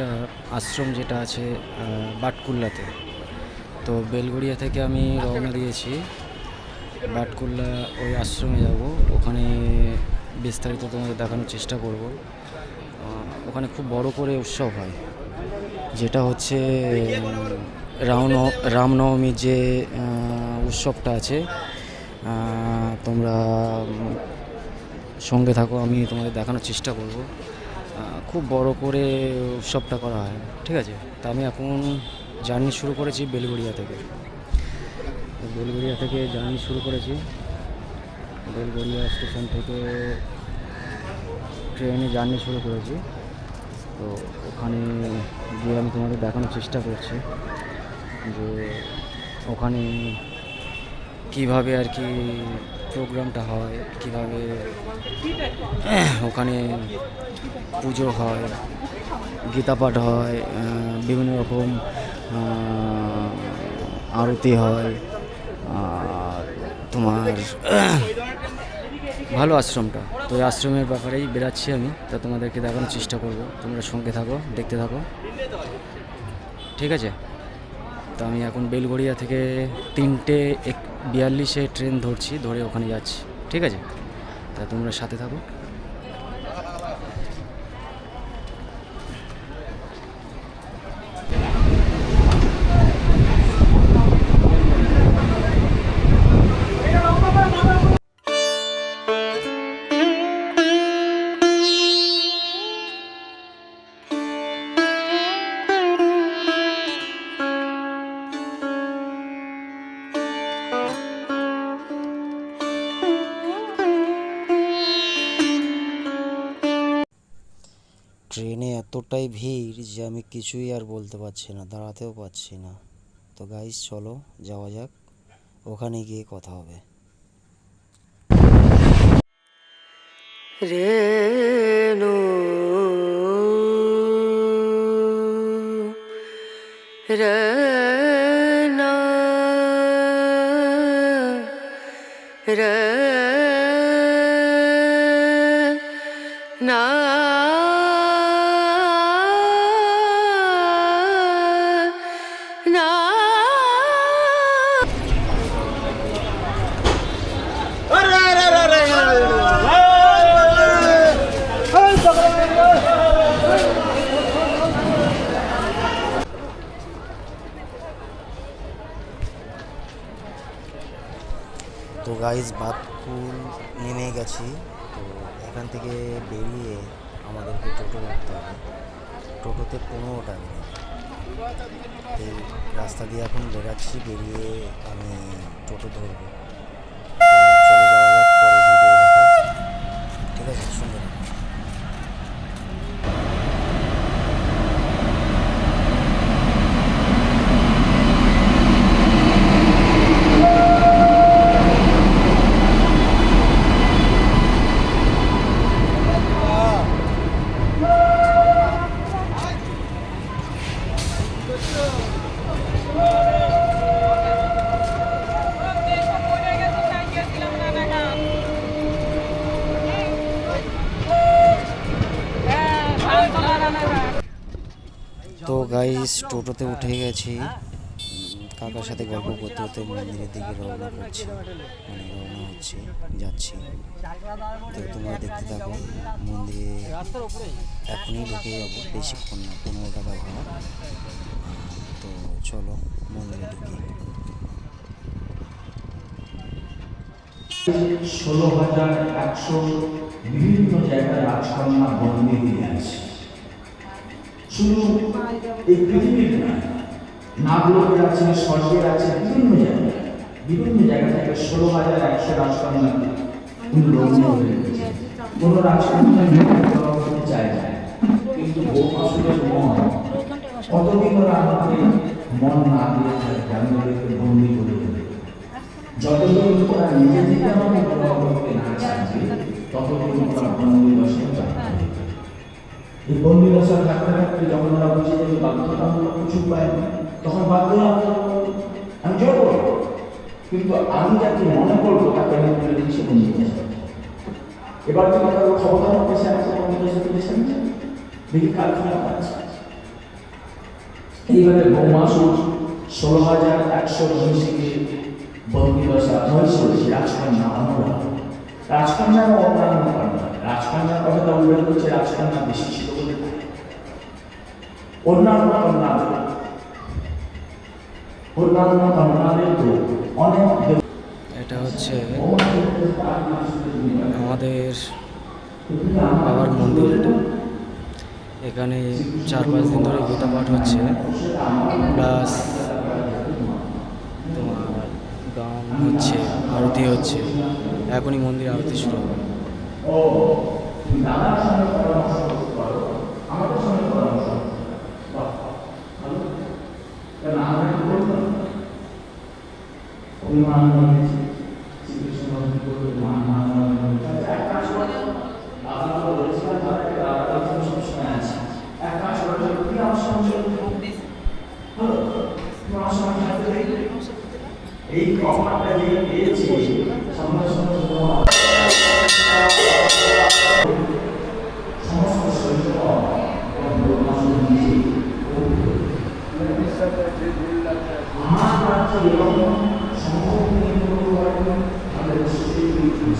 একটা আশ্রম যেটা আছে বাটকুল্লাতে। তো বেলগড়িয়া থেকে আমি রওনা দিয়েছি। বাটকুল্লা ওই আশ্রমে যাব। ওখানে বিস্তারিত তোমাদের দেখানোর চেষ্টা করব। ওখানে খুব বড় করে উৎসব হয়। যেটা হচ্ছে রাম রামনবমীর যে উৎসবটা আছে তোমরা সঙ্গে থাকো, আমি তোমাদের দেখানোর চেষ্টা করব। খুব বড় করে উৎসবটা করা হয়, ঠিক আছে? তা আমি এখন জার্নি শুরু করেছি বেলগড়িয়া থেকে। বেলগড়িয়া থেকে জার্নি শুরু করেছি। বেলগড়িয়া স্টেশন থেকে ট্রেনে জার্নি শুরু করেছি। তো ওখানে গিয়ে আমি তোমাদের দেখানোর চেষ্টা করছি যে ওখানে কীভাবে আর কি প্রোগ্রামটা হয়, কীভাবে ওখানে পুজো হয় গীতা পাঠ হয় বিভিন্ন রকম আরতি হয়, আর তোমার ভালো আশ্রমটা। তো এই আশ্রমের ব্যাপারেই বেরাচ্ছি আমি, তা তোমাদেরকে দেখানোর চেষ্টা করব। তোমরা সঙ্গে থাকো, দেখতে থাকো। ঠিক আছে? তো আমি এখন বেলগড়িয়া থেকে তিনটে এক বিয়াল্লিশে ট্রেন ধরছি ধরে ওখানে যাচ্ছি। ঠিক আছে? তা তোমরা সাথে থাকো। এতটাই ভিড় যে আমি কিছুই আর বলতে পারছি না, দাঁড়াতেও পারছি না। তো গাইস চলো, যাওয়া যাক। ওখানে গিয়ে কথা হবে। রেণু রনা রনা তো গাইজ বাদপুর নেমে গেছি। তো এখান থেকে বেরিয়ে আমাদেরকে টোটো রাখতে হবে। টোটোতে পনেরো টাকা। এই রাস্তা দিয়ে এখন বেরাচ্ছি, বেরিয়ে আমি টোটো ধরবো। চলে যাওয়া যাক পরে ভিডিও দেখায়। ঠিক আছে সঙ্গে থাকো। তো গাইস টোটোতে উঠে গেছি। কাকার সাথে গল্প করতে করতে মন্দিরের দিকে রওনা করছি। মানে রওনা হচ্ছে, যাচ্ছি। তো তোমরা দেখতে থাকো, মন্দিরে এখনই ঢুকে যাব বেশিক্ষণ না, পনেরো টাকা ভাড়া। তো চলো, মন্দিরে ঢুকি। ষোলো হাজার একশো বিভিন্ন জায়গায় রাজকন্যা বন্দী দিয়ে আছে। শুধু এই পৃথিবীর নাগলোকে আছে স্বর্গের আছে, বিভিন্ন জায়গায়। বিভিন্ন জায়গা থেকে ষোলো হাজার একশো রাজকন্যা কিন্তু রমণী হয়ে রেখেছে কোনো রাজকন্যা চায় কিন্তু মন, কতদিন ওরা আমাকে মন না দিয়ে থাকে আমি ওদেরকে বন্দি করে দেবে? যতদিন ওরা নিজে থেকে আমাকে বিবাহ করতে না চাইবে ততদিন ওরা বন্দি দশে এই বন্দি দশা থাকতে থাকতে যখন ওরা বুঝে যাবে বাধ্যতামূলক কিছু উপায় নেই, তখন বাধ্য আমি জব কিন্তু আমি যাকে মনে করব, তাকে আমি তুলে দিচ্ছি বন্দি দশা এবার যদি কারও ক্ষমতা পেশে আছে বন্দি দশা তুলে সামনে দেখি কাল ক্ষমতা আছে। এইভাবে বোমাসুর ষোলো হাজার একশো উনিশকে বন্দি দশা জয় করেছে রাজকন্যা অনুরাগ। রাজকন্যারও অন্যান্য কারণ রাজকন্যার কথাটা উল্লেখ করছে, রাজকন্যা ছিল। অন্যান্য অন্যান্য কন্যাদের তো অনেক এটা হচ্ছে আমাদের বাবার মন্দির। এটা এখানে চার পাঁচ দিন ধরে গীতা পাঠ হচ্ছে। প্লাস তোমার গান হচ্ছে আরতি হচ্ছে। এখনই মন্দির আরতি শুরু হবে। വിമാനങ്ങൾ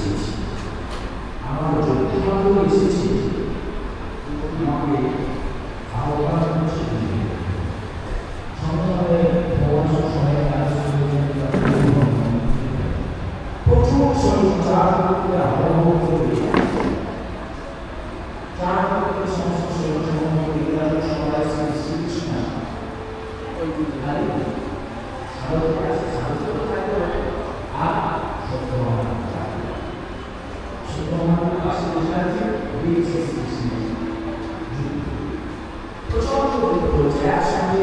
instances. a semelhança de Jesus mesmo. Eu só não estou de processo de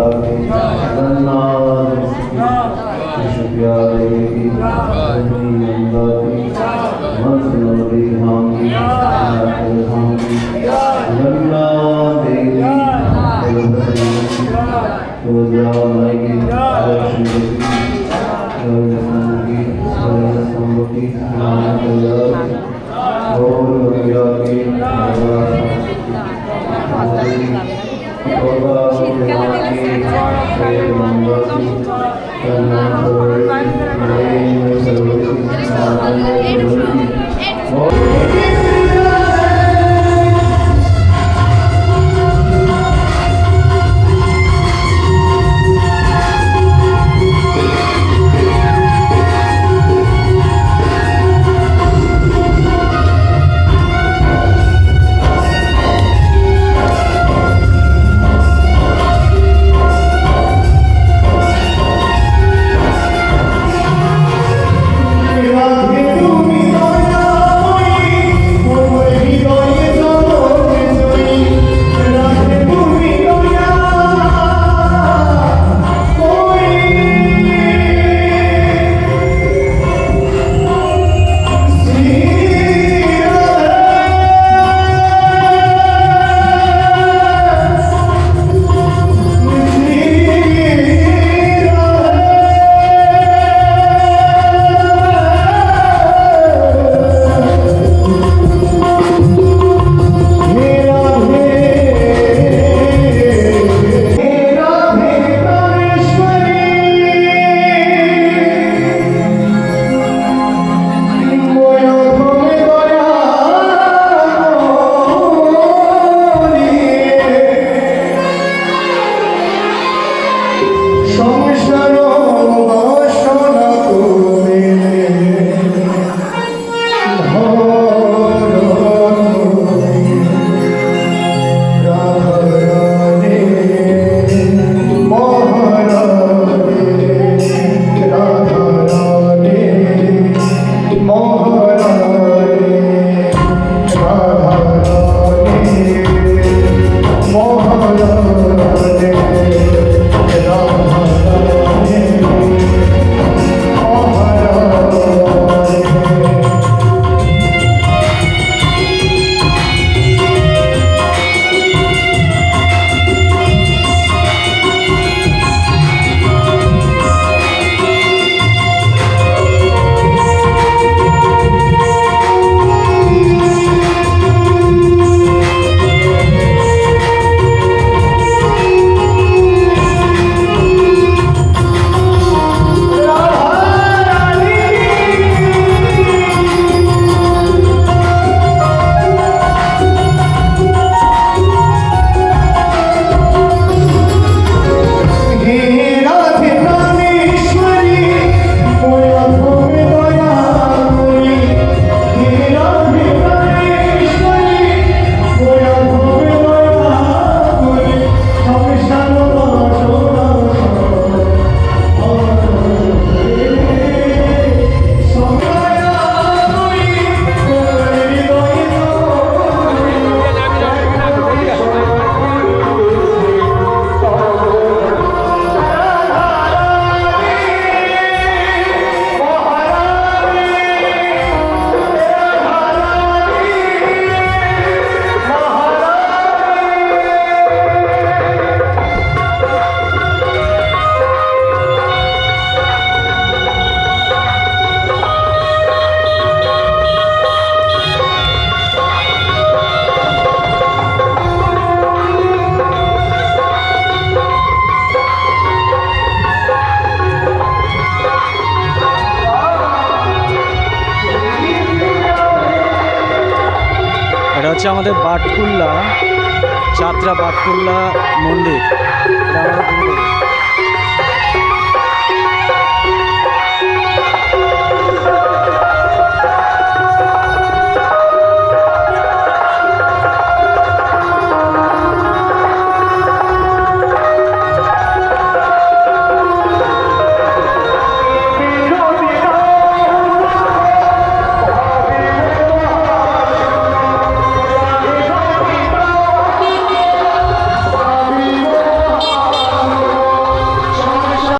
love me. Let বাটকুল্লা যাত্রা বাটকুল্লা মন্দির।